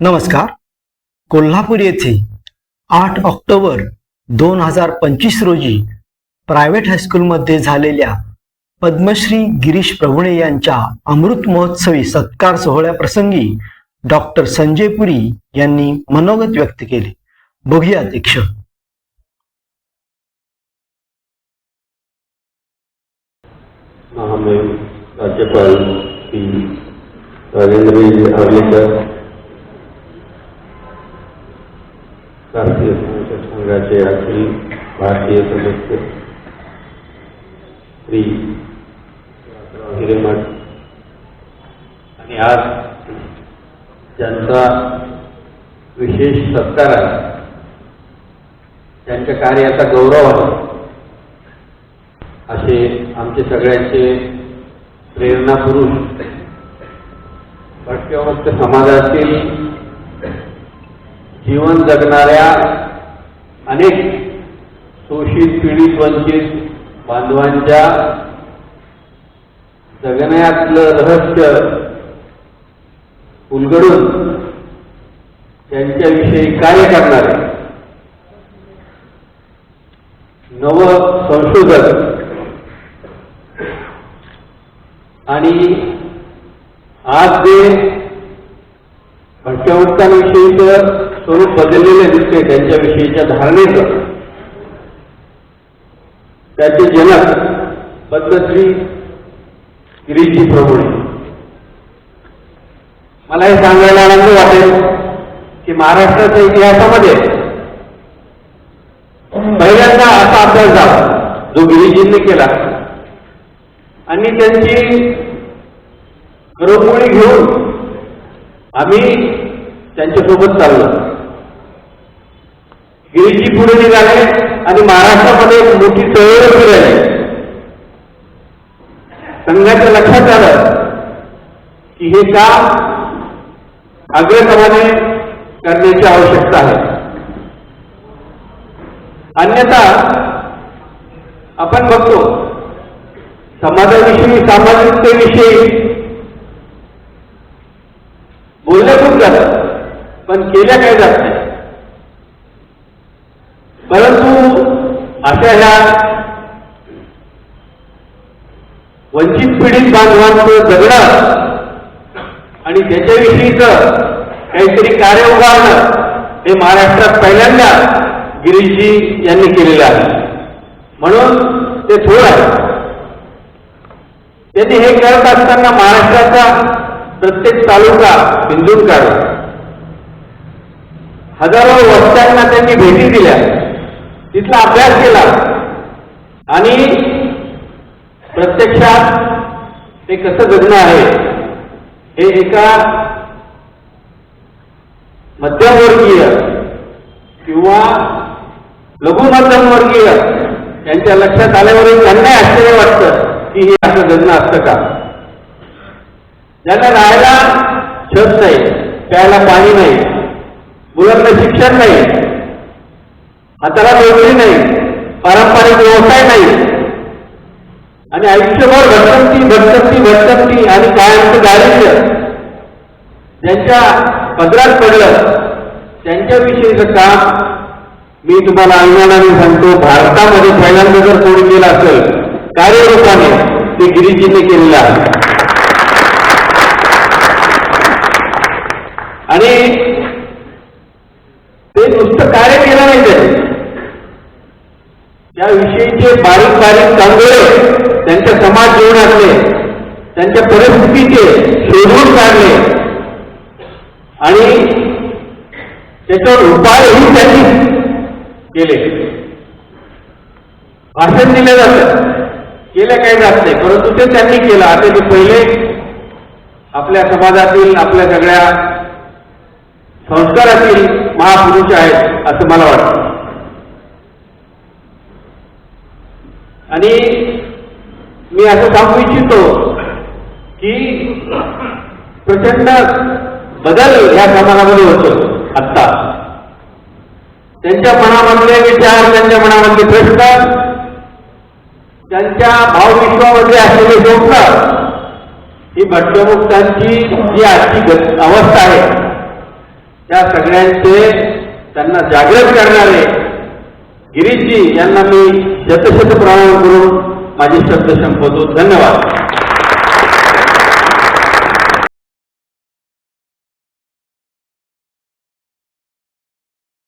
नमस्कार. कोल्हापूर येथे आठ ऑक्टोबर दोन हजार पंचवीस रोजी प्रायव्हेट हायस्कूलमध्ये झालेल्या पद्मश्री गिरीश प्रभुणे यांच्या अमृत महोत्सवी सत्कार सोहळ्याप्रसंगी डॉक्टर संजय पुरी यांनी मनोगत व्यक्त केले. बघूया अध्यक्ष क्षण. राज्यपाल श्री राजेंद्रजी आर्लेकर संसद अखिल भारतीय सदस्य श्री हिरेमठ. आणि आज ज्यांचा विशेष सत्कार आहे त्यांच्या कार्याचा गौरव आहे असे आमचे सगळ्यांचे प्रेरणा पुरुष भटक्यावक्त समाजातील जीवन जगणाऱ्या अनेक शोषित पीडित वंचित बांधवांच्या जगण्यातलं रहस्य उलगडून त्यांच्याविषयी कार्य करणारे नव संशोधक आणि आज जे तर स्वरूप बदललेले दिसते त्यांच्याविषयीच्या धारणेचं. त्याचे जनक पद्मश्री गिरीजी प्रभुणे. मला हे सांगायला आनंद वाटेल की महाराष्ट्राच्या इतिहासामध्ये पहिल्यांदा असा अभ्यास झाला जो गिरीजींनी केला. आणि त्यांची घरोघरी घेऊन आम्ही त्यांच्यासोबत चाललो. गिरीजी पुढे निघाले आणि महाराष्ट्रामध्ये एक मोठी चळवळ आहे संघाच्या लक्षात आलं की हे काम अग्रक्रमाने करण्याची आवश्यकता आहे. अन्यथा आपण बघतो समाजाविषयी सामाजिकतेविषयी बोलल्या खूप जातं पण केल्या काय जात नाही परंतु अशा ह्या वंचित पीडित बांधवांचं जगणं आणि त्याच्याविषयीचं काहीतरी कार्य उभारणं हे महाराष्ट्रात पहिल्यांदा गिरीशजी यांनी केलेलं आहे. म्हणून ते थोर आहे त्यांनी हे करत असताना महाराष्ट्राचा प्रत्येक तालुका बिंदून काढला हजारो वस्त्यांना त्यांनी भेटी दिल्या. तिथला अभ्यास केला. आणि प्रत्यक्षात ते कसं जगणं आहे हे एका मध्यमवर्गीय किंवा लघुमध्यमवर्गीय यांच्या लक्षात आल्यावरही त्यांना आश्चर्य वाटतं की हे असं जगणं असतं का. ज्यांना राहायला छत नाही प्यायला पाणी नाही मुलांना शिक्षण नाही हाताला नोकरी नाही पारंपरिक व्यवसाय नाही. आणि आयुष्यभर भटकती भटकती भटकती आणि कायमचं दारिद्र्य ज्यांच्या पदरात पडलं त्यांच्याविषयीचं काम मी तुम्हाला अभिमानाने सांगतो भारतामध्ये पहिल्यांदा जर कोणी केलं असेल कार्यरूपाने ते गिरीजीने केलेलं आहे. आणि ते नुसतं कार्य केलं नाही त्यांनी जे बारीक बारीक कांदोळे त्यांच्या समाज जीवनातले त्यांच्या परिस्थितीचे शोधून काढले. आणि त्याच्यावर उपायही त्यांनी केले. भाषण दिलं जातं. केलं काही जात नाही परंतु ते त्यांनी केलं. आता ते पहिले आपल्या समाजातील आपल्या सगळ्या संस्कारातील महापुरुष आहेत असं मला वाटतं. आणि मी असं सांगू इच्छितो की प्रचंड बदल या समाजामध्ये होतो आत्ता. त्यांच्या मनामधले विचार त्यांच्या मनामधले प्रश्न त्यांच्या भावविश्वामध्ये असलेले स्वप्न ही भट्टमुक्तांची जी आजची अवस्था आहे त्या सगळ्यांचे त्यांना जागृत करणारे गिरीशजी यांना मी शतशत प्रणाम करून माझे शब्द संपवतो. धन्यवाद.